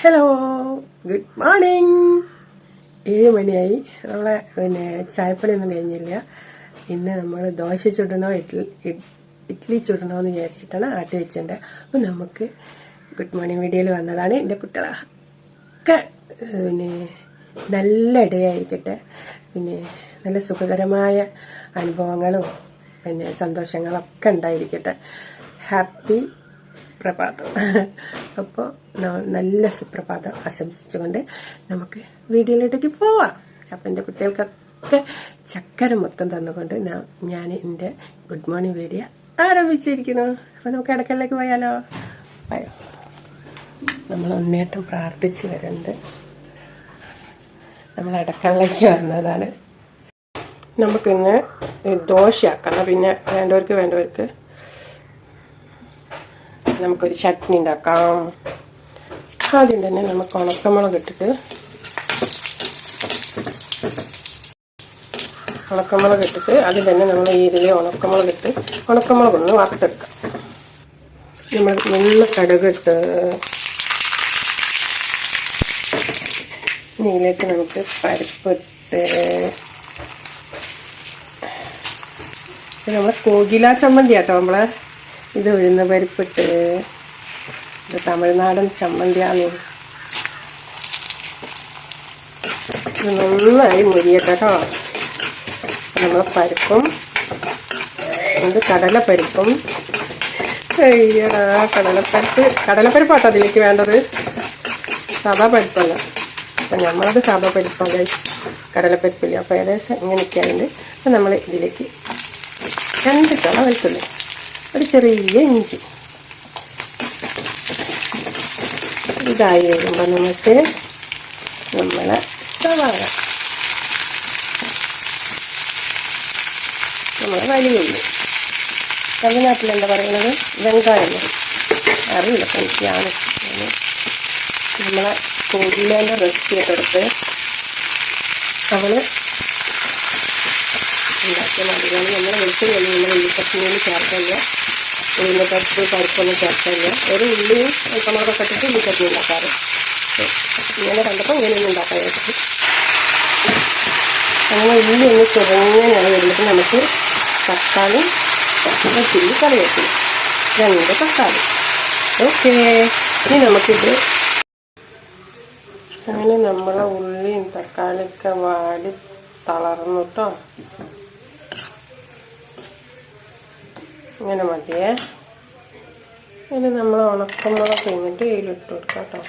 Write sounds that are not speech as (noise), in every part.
Hello good morning ഏഴ് മണിയായി. നമ്മളെ പിന്നെ ചായപ്പണിയൊന്നും കഴിഞ്ഞില്ല. ഇന്ന് നമ്മൾ ദോശ ചുടണോ ഇഡ്ലി ഇഡ്ഡലി ചുടണോ എന്ന് വിചാരിച്ചിട്ടാണ് ആട്ടി വെച്ചിട്ടുണ്ട് അപ്പം നമുക്ക് ഗുഡ് മോർണിംഗ് വീഡിയോയിൽ വന്നതാണ് എന്റെ കുട്ടികളൊക്കെ. പിന്നെ നല്ല ഇടയായിരിക്കട്ടെ. പിന്നെ നല്ല സുഖകരമായ അനുഭവങ്ങളും പിന്നെ സന്തോഷങ്ങളൊക്കെ ഉണ്ടായിരിക്കട്ടെ. ഹാപ്പി പ്രഭാതം അപ്പോൾ നല്ല സുപ്രഭാതം ആശംസിച്ചുകൊണ്ട് നമുക്ക് വീഡിയോയിലോട്ടേക്ക് പോവാം. അപ്പം എന്റെ കുട്ടികൾക്കൊക്കെ ചക്കര മൊത്തം തന്നുകൊണ്ട് ഞാൻ- ഞാൻ എന്റെ ഗുഡ് മോർണിംഗ് വീഡിയോ ആരംഭിച്ചിരിക്കുന്നു. അപ്പോൾ നമുക്ക് ഇടക്കലിലേക്ക് പോയാലോ? പോയോ? നമ്മൾ ഒന്നേട്ടം പ്രാർത്ഥിച്ച് വരുന്നുണ്ട് നമ്മൾ ഇടക്കലിലേക്ക് വന്നതാണ്. നമുക്കിന്ന് ദോശയാക്കണം പിന്നെ വേണ്ടവർക്ക് വേണ്ടവർക്ക് നമുക്കൊരു ചട്നി ഉണ്ടാക്കാം ആദ്യം തന്നെ നമുക്ക് ഉണക്കമുളക് ഇട്ടിട്ട് ഉണക്കമുളക് ഇട്ടിട്ട് അതിൽ തന്നെ നമ്മൾ ഈരിൽ ഉണക്കമുളക് ഇട്ട് ഉണക്കമുളക് ഒന്ന് വറുത്തെടുക്കാം. നമ്മൾ നല്ല കടുകിട്ട് ഇതിലേക്ക് നമുക്ക് പരിപ്പിട്ട് നമ്മൾ കോകില ചമ്മന്തി ആട്ടോ നമ്മളെ ഇത് ഉഴുന്ന പരിപ്പിട്ട് ഇത് തമിഴ്നാടൻ ചമ്മന്തിയാണ്. നന്നായി മുരിയട്ടോ നമ്മൾ പരിപ്പും ഇത് കടലപ്പരിപ്പും. അയ്യടാ കടലപ്പരിപ്പ്. കടലപ്പരിപ്പാട്ടോ അതിലേക്ക് വേണ്ടത്? സാധാ പരിപ്പല്ല. അപ്പം നമ്മളത് സാധാ പരിപ്പാണ് കടലപ്പരിപ്പില്ല? അപ്പോൾ ഏകദേശം ഇങ്ങനെയൊക്കെയാണ് നമ്മൾ ഇതിലേക്ക് രണ്ട് കള വെളുത്തുള്ളി ഒരു ചെറിയ ഇഞ്ചി. ഇതായി വരുമ്പോൾ നമുക്ക് നമ്മളെ സവാള. നമ്മളെ വലിയ തമിഴ്നാട്ടിൽ എന്താ പറയുന്നത്? വെങ്കായം. അറിയില്ല എനിക്കാണ് നമ്മളെ കോഴിലേന്റെ റെസിപ്പി ഒക്കെ എടുത്ത് അവൾ ഉണ്ടാക്കിയ മതിയാണ് നമ്മൾ വെളുത്തുള്ളി നമ്മൾ ഉള്ളിപ്പച്ചിനൊന്നും ചേർക്കില്ല ഉള്ളിപ്പരിപ്പ് പരിപ്പൊന്നും ചേർക്കില്ല ഒരു ഉള്ളിയും അല്പമുളകൊക്കെ ഇട്ടിട്ട് ചട്ടി ഉണ്ടാക്കാറ്. ഇങ്ങനെ കണ്ടപ്പോൾ ഇങ്ങനെയൊന്നും ഉണ്ടാക്കാൻ വെച്ചിട്ട് അങ്ങനെ ഉള്ളി ഒന്ന് ചെറുങ്ങനെയാണ് വരുമ്പോൾ നമുക്ക് തക്കാളി ചില്ലി കറി വെക്കും രണ്ട് തക്കാളി. ഓക്കെ. ഇനി നമുക്കിത് അങ്ങനെ നമ്മളെ ഉള്ളിയും തക്കാളിയൊക്കെ വാടി തളർന്നു കേട്ടോ ഇങ്ങനെ മതിയേ. ഇനി നമ്മൾ ഉണക്കമുളക് കഴിഞ്ഞിട്ട് ഇതിലിട്ട് കൊടുക്കാം കേട്ടോ.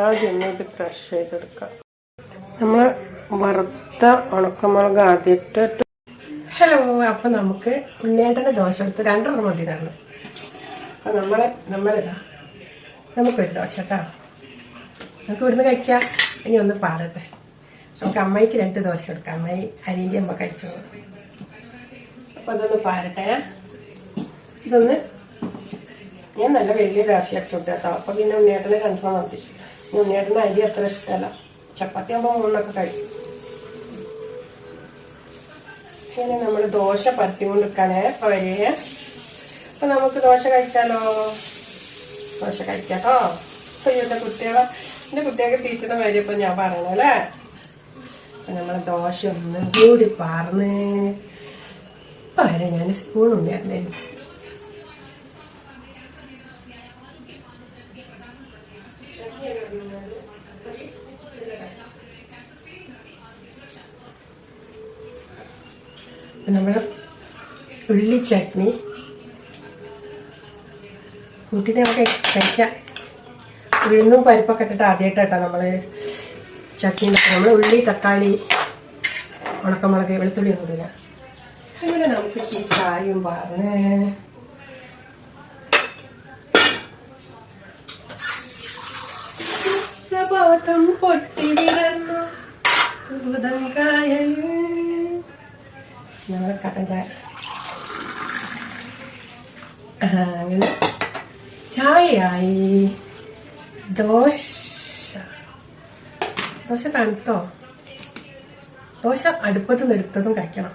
ആദ്യം ഇത് ക്രഷ് ചെയ്തെടുക്കാം. നമ്മൾ വറുത്ത ഉണക്കമുളക് ആദ്യമായിട്ട് ഹലോ അപ്പം നമുക്ക് ഉണ്ണേട്ടന്റെ ദോശ എടുത്ത് രണ്ടെണ്ണം മതി തരണം അപ്പം നമ്മളെ നമ്മളിതാ നമുക്കൊരു ദോശ കേട്ടോ. നമുക്ക് ഇവിടുന്ന് കഴിക്കാം. ഇനി ഒന്ന് പാറട്ടെ നമുക്ക് അമ്മയ്ക്ക് രണ്ട് ദോശ എടുക്കാം അമ്മായി അരിന്റെ അമ്മ കഴിച്ചോളൂ. അപ്പോൾ അതൊന്ന് പാരട്ടെ. ഇതൊന്ന് ഞാൻ നല്ല വലിയ ദോശ അടിച്ചോട്ടെ കേട്ടോ അപ്പോൾ പിന്നെ ഉണ്ണിയേട്ടനെ കൺഫേം മതി ഉണ്ണിയേട്ടന് അരി അത്ര ഇഷ്ടമല്ല. ചപ്പാത്തി ആകുമ്പോൾ മൂന്നൊക്കെ കഴിക്കും ഇങ്ങനെ നമ്മൾ ദോശ പരത്തി കൊണ്ടിരിക്കണേ വരെ. അപ്പൊ നമുക്ക് ദോശ കഴിച്ചാലോ? ദോശ കഴിക്കാട്ടോ അയ്യോ എന്റെ കുട്ടികളെ എന്റെ കുട്ടികൾക്ക് തീറ്റുന്ന കാര്യം ഇപ്പം ഞാൻ പറയണല്ലേ അപ്പം നമ്മൾ ദോശ ഒന്ന് കൂടി പാർന്ന്. പകരം ഞാൻ സ്പൂൺ ഉണ്ടായിരുന്നേ നമ്മുടെ ഉള്ളി ചട്നി. കൂട്ടിട്ട് നമുക്ക് കഴിക്കാം. ഉഴുന്നും പരിപ്പൊക്കെ ഇട്ടിട്ട് ആദ്യമായിട്ടാട്ടോ നമ്മൾ ചട്നി നമ്മൾ ഉള്ളി തക്കാളി ഉണക്കമുളക് വെളുത്തുള്ളി ഒന്നും ഇടില്ല അങ്ങനെ നമുക്ക് ഈ ചായയും പറഞ്ഞ് പ്രഭാതം പൊട്ടി വിടർന്നു. ഞങ്ങൾ കട്ടൻ ചായ. അങ്ങനെ. ചായയായി. ദോശ. ദോശ തണുത്തോ? ദോശ അടുപ്പത്ത് നിന്ന് എടുത്തതും കഴിക്കണം.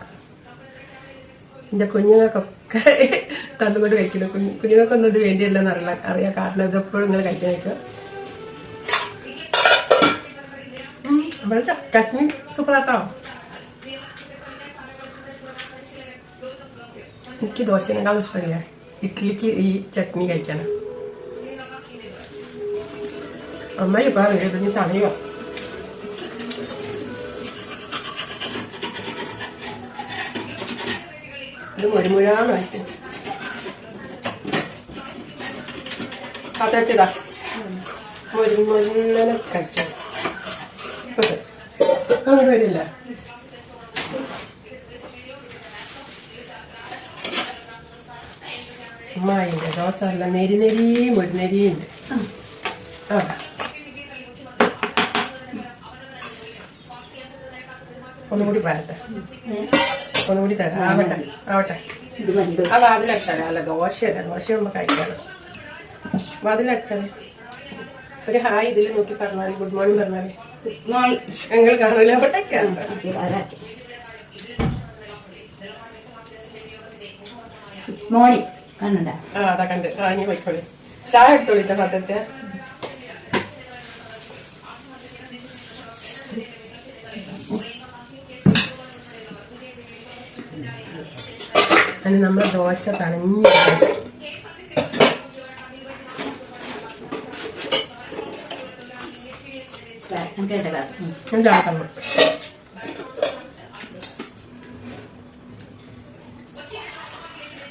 എന്റെ കുഞ്ഞുങ്ങൾക്കൊക്കെ തന്നുകൊണ്ട് കഴിക്കില്ല കുഞ്ഞു കുഞ്ഞുങ്ങൾക്കൊന്നും ഇത് വേണ്ടിയല്ലെന്ന് അറിയില്ല. അറിയാം കാരണം ഇതെപ്പോഴും നിങ്ങൾ കഴിക്കാൻ കഴിക്കുക ഇവിടെ ചട്നി സൂപ്പറാട്ടോ. എനിക്ക് ദോശനേക്കാളും ഇഷ്ടമില്ല. ഇഡ്ഡലിക്ക് ഈ ചട്നി കഴിക്കാൻ അമ്മ ഇപ്പൊ വേദന തണയോ ഇത് മുരുമുരാന്ന് കഴിക്കും അതെത്തിതാ മുരുമുരുന്നനെ കഴിച്ചു? അങ്ങനെ വരില്ല. അമ്മായിന്റെ ദോശ അല്ല നെരി നെരിയും ഒരു നെരിയുണ്ട് ആ. ഒന്നുകൂടി വരട്ടെ. ഒന്നുകൂടി തരാം. ആവട്ടെ ആവട്ടെ. ആ വാതിലടിച്ചാലേ അല്ല ദോശയല്ല. ദോശ നമ്മൾ കഴിക്കാറ് വാതിലടിച്ചാലേ ഒരു ഹായ് ഇതിൽ നോക്കി പറഞ്ഞാൽ ഗുഡ് മോർണിംഗ് പറഞ്ഞാൽ മോർണിംഗ്. ഞങ്ങൾ കാണൂല. അവിടെ വരാട്ടെ. മോളി കണ്ണണ്ട. ആ അതാ കണ്ട്. ആ ഇനി പോയിക്കോളി. ചായ എടുത്തോളിട്ടോ സത്യത്തെ അതിന് നമ്മൾ ദോശ തണിഞ്ഞ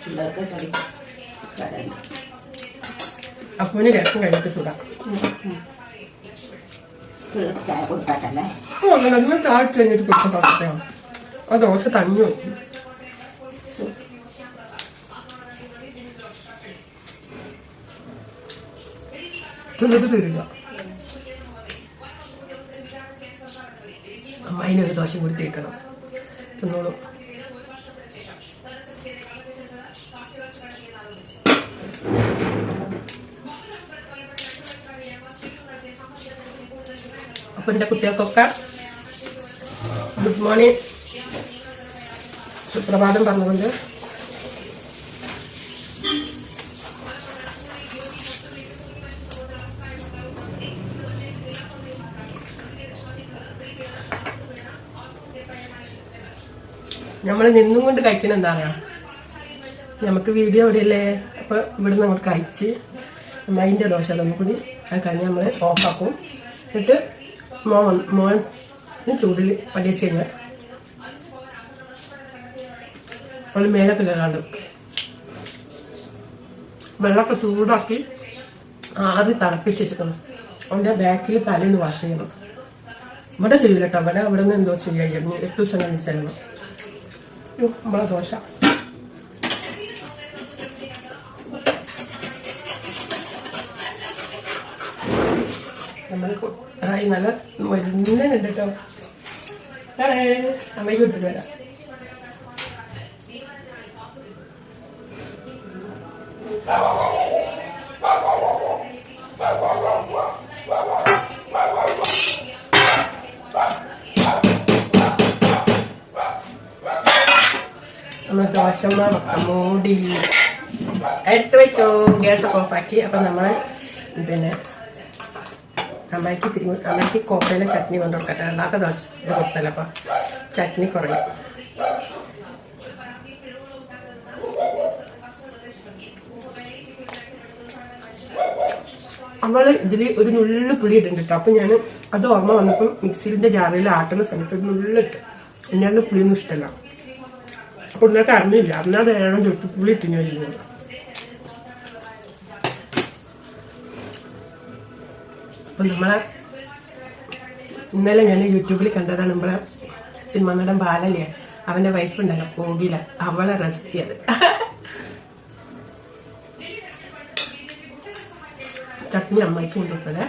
ദോശ കളി അപ്പൂന് രസം കഴിഞ്ഞിട്ട് ചൂടാം. അങ്ങനെ ചായ ഇട്ട് കഴിഞ്ഞിട്ട് കുറിച്ച് തുടങ്ങാം ആ ദോശ തഞ്ഞു തിന്നിട്ട് തരിക. അമ്മായിന് ഒരു ദോശം കൂടി തേക്കണം. തിന്നോളൂ. അപ്പൊ എന്റെ കുട്ടികൾക്കൊക്കെ ഗുഡ് മോർണിംഗ്. സുപ്രഭാതം പറഞ്ഞുകൊണ്ട് നമ്മൾ നിന്നും കൊണ്ട് കഴിക്കുന്ന പറയാ? നമുക്ക് വീഡിയോ എവിടെയല്ലേ അപ്പൊ ഇവിടെ നമ്മൾ കഴിച്ച് മൈന്റെ ദോശ നമുക്ക് കൂടി അത് കഴിഞ്ഞ് നമ്മൾ ഓഫാക്കും എന്നിട്ട് മോൻ മോൻ ചൂടിൽ വലിയച്ച് കഴിഞ്ഞാൽ നമ്മൾ മേലൊക്കെ ഇല്ലാണ്ട് വെള്ളമൊക്കെ ചൂടാക്കി ആറി തിളപ്പിച്ച് വെച്ചിട്ടുണ്ട്. അവന്റെ ബാക്കിൽ തലേന്ന് വാഷ് ചെയ്യണം. ഇവിടെ ചെയ്യില്ല കേട്ടോ. ഇവിടെ അവിടെ നിന്ന് എന്തോ ചെയ്യാൻ എട്ട് ദിവസം കഴിഞ്ഞ് യ്യോ, നമ്മളെ ദോശ. നമ്മൾ ആയി നല്ല വരുന്നുണ്ട് കേട്ടോ അമ്മയ്ക്ക് വിട്ടിട്ട് വരാം. നമ്മൾ ദോശ മൂടി എടുത്തു ഗ്യാസ് ഒക്കെ ഓഫാക്കി. അപ്പം നമ്മൾ പിന്നെ അമ്മയ്ക്ക് തിരി അമ്മയ്ക്ക് കോപ്പയിലെ ചട്നി കൊണ്ട് കൊടുക്കട്ടെ. അല്ലാത്ത ദോശ ഇത് കൊടുത്തല്ല അപ്പം ചട്നി കുറയും അവൾ ഇതിൽ ഒരു നുള്ളു പുളി ഇട്ടുണ്ട് കേട്ടോ. അപ്പം ഞാൻ അത് ഓർമ്മ വന്നപ്പം മിക്സിയിലിന്റെ ജാറിൽ ആട്ടുന്ന സമയത്ത് ഒരു നുള്ളിട്ട് എന്നാലും പുളിയൊന്നും ഇഷ്ടമല്ല എന്നിട്ട് അറിഞ്ഞില്ല അന്നാ വേണം ചുട്ടു പുളി ഇട്ടിന് വരുന്നത്. അപ്പം നമ്മളെ ഇന്നലെ ഞാൻ യൂട്യൂബിൽ കണ്ടതാണ് നമ്മളെ സിനിമ നടൻ ബാലല്ലേ? അവന്റെ വൈഫ് ഉണ്ടല്ലോ കോകില. അവളെ റെസിപ്പി അത് ചട്നി അമ്മയ്ക്ക് കൊണ്ടുപോകലേ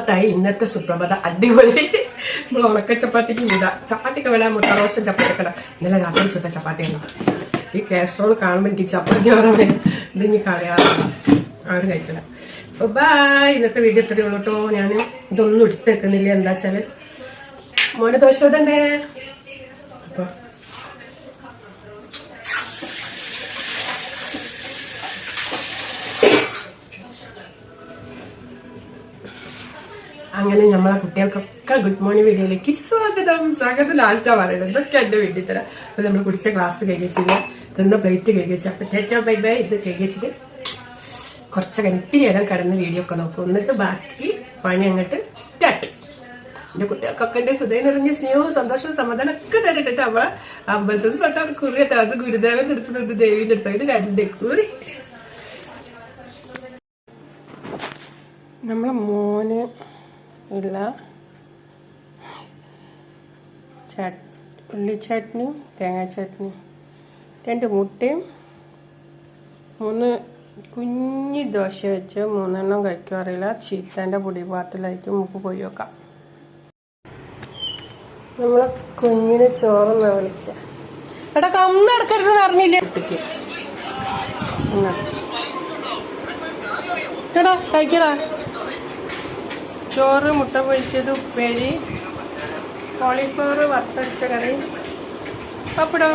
റാഹത്തായി ഇന്നത്തെ സുപ്രഭാത അടിപൊളി. നമ്മൾ ഉണക്ക ചപ്പാത്തിക്ക് വിട ചപ്പാത്തിക്ക് വിടാൻ മുട്ട റോസ്റ്റും ചപ്പാത്തി കട ഇന്നലെ രാത്രി ചുട്ട ചപ്പാത്തി ഉണ്ടോ ഈ കാസ്ട്രോൾ കാണുമ്പോൾ എനിക്ക് ചപ്പാത്തി ഓർമ്മ ഇത് ഇനി കളയാറില്ല. ആരും കഴിക്കില്ല. അപ്പൊ ബായ് ഇന്നത്തെ വീഡിയോ ഇത്രയേ ഉള്ളൂ കേട്ടോ ഞാൻ ഇതൊന്നും എടുത്തേക്കുന്നില്ല എന്താച്ചാൽ മോനെ ദോശ ഇടണ്ടേ അങ്ങനെ നമ്മളെ കുട്ടികൾക്കൊക്കെ ഗുഡ് മോർണിംഗ് വീഡിയോയിലേക്ക് സ്വാഗതം. സ്വാഗതം ലാസ്റ്റാ പറയുന്നത്. ഇതൊക്കെ എന്റെ വീട്ടിൽ തരാം. അപ്പൊ നമ്മൾ കുടിച്ച ഗ്ലാസ് കഴിച്ചില്ല തിന്ന പ്ലേറ്റ് കഴിച്ച അപ്പൊ ചേച്ചാ ബൈ ബൈ ഇത് കഴിച്ചിട്ട് കുറച്ച് കണ്ടി നേരം കടന്ന് വീഡിയോ ഒക്കെ നോക്കും. എന്നിട്ട് ബാക്കി പണി അങ്ങോട്ട് സ്റ്റാർട്ട് എന്റെ കുട്ടികൾക്കൊക്കെ എന്റെ ഹൃദയം നിറഞ്ഞ സ്നേഹവും സന്തോഷവും സമാധാനം ഒക്കെ തരട്ടെ അവ അമ്പലത്തിൽ നിന്ന് തൊട്ട് കുറി അത് ഗുരുദേവന്റെ അടുത്ത് ഇത് ദേവിന്റെ അടുത്ത് അതിന് രണ്ടേ കൂടി നമ്മളെ മോന് ചട്ട് ഉള്ളി ചട്നിയും തേങ്ങാ ചട്നിയും രണ്ട് മുട്ടയും മൂന്ന് കുഞ്ഞി ദോശ വെച്ച് മൂന്നെണ്ണം കഴിക്കാറില്ല ചീത്തന്റെ പൊടി പാത്രത്തിലേക്ക് നമുക്ക് പോയി വെക്കാം നമ്മളെ കുഞ്ഞിനെ ചോറെന്നാ വിളിക്കാം. എടാ കന്ന് എടുക്കരുത് അറിഞ്ഞില്ല? എടാ കഴിക്കടാ. ചോറ് മുട്ട പൊരിച്ചത് ഉപ്പേരി കോളിഫ്ലവർ വറുത്തരച്ച കറി. പപ്പടം.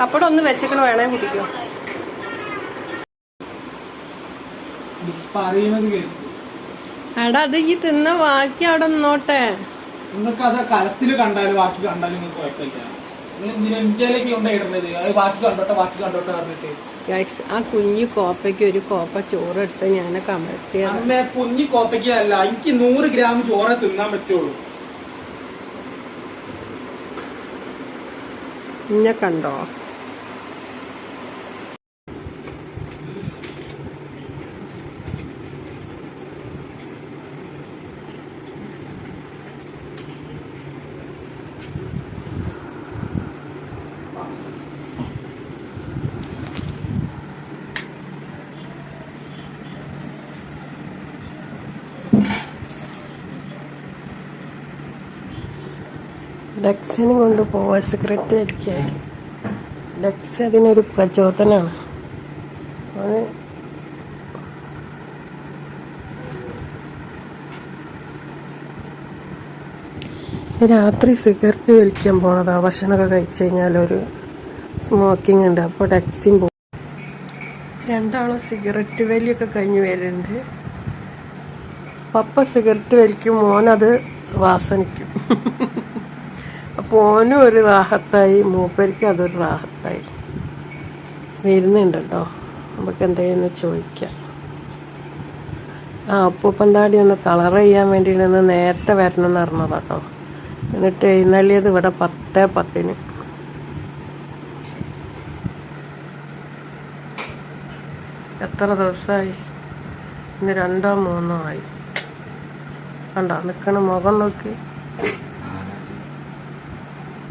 പപ്പടം ഒന്ന് വെച്ചേക്കണ? വേണേ കുടിക്കോ. എടാ അത് ഈ തിന്ന ബാക്കി അവിടെ നിന്നോട്ടെ. നിങ്ങൾക്ക് അത് കലത്തിൽ കണ്ടാലും ബാക്കി കണ്ടാലും നിങ്ങൾക്ക് കുഴപ്പമില്ല. നിങ്ങൾ ഇന്ത്യയിലേക്ക് കൊണ്ടിടുന്നത് അത് ബാക്കി കണ്ടോട്ടെ ബാക്കി കണ്ടോട്ടെ പറഞ്ഞിട്ട്. ഗൈസ് ആ കുഞ്ഞു കോപ്പയ്ക്ക് ഒരു കോപ്പ ചോറ് എടുത്ത് ഞാൻ കമഴ്ത്തിയത് കുഞ്ഞു കോപ്പയ്ക്ക് അല്ല എനിക്ക് നൂറ് ഗ്രാം ചോറ തിന്നാൻ പറ്റുള്ളൂ. ഇന്നെ കണ്ടോ? ഡക്സിനെ കൊണ്ട് പോവാൻ അടിക്കാൻ ഡക്സ് അതിനൊരു പ്രചോദനമാണ് അത് രാത്രി സിഗരറ്റ് വലിക്കാൻ പോണതാ. ഭക്ഷണമൊക്കെ കഴിച്ചു കഴിഞ്ഞാൽ ഒരു സ്മോക്കിംഗ് ഉണ്ട്. അപ്പോൾ ഡക്സിൻ പോകും രണ്ടാളും സിഗരറ്റ് വലിയൊക്കെ കഴിഞ്ഞ് വരുന്നുണ്ട് പപ്പ സിഗരറ്റ് വലിക്കും മോനത് വാസനിക്കും (laughs) ഓനും ഒരു റാഹത്തായി മൂപ്പരിക്കും അതൊരു റാഹത്തായി. വരുന്നുണ്ട് കേട്ടോ നമുക്ക് എന്തെങ്കിലും ചോദിക്കാം. ആ അപ്പൂപ്പന്താടി ഒന്ന് കളർ ചെയ്യാൻ വേണ്ടിയിട്ട് ഒന്ന് നേരത്തെ വരണം എന്ന് പറഞ്ഞതാ കേട്ടോ എന്നിട്ട് എഴുന്നള്ളിയത് ഇവിടെ പത്ത് പത്തിന്. എത്ര ദിവസമായി? ഇന്ന് രണ്ടോ മൂന്നോ ആയി. കണ്ടോ നിൽക്കണ മുഖം നോക്കി.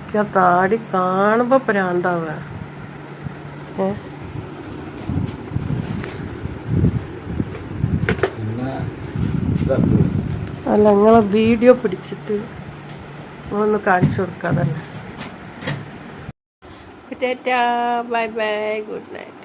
എനിക്ക് ആ താടി കാണുമ്പോ പ്രാന്താവുക ഏ? അല്ല നിങ്ങളെ വീഡിയോ പിടിച്ചിട്ട് നിങ്ങളൊന്ന് കാണിച്ചു കൊടുക്കാതല്ലേ. Bye bye good night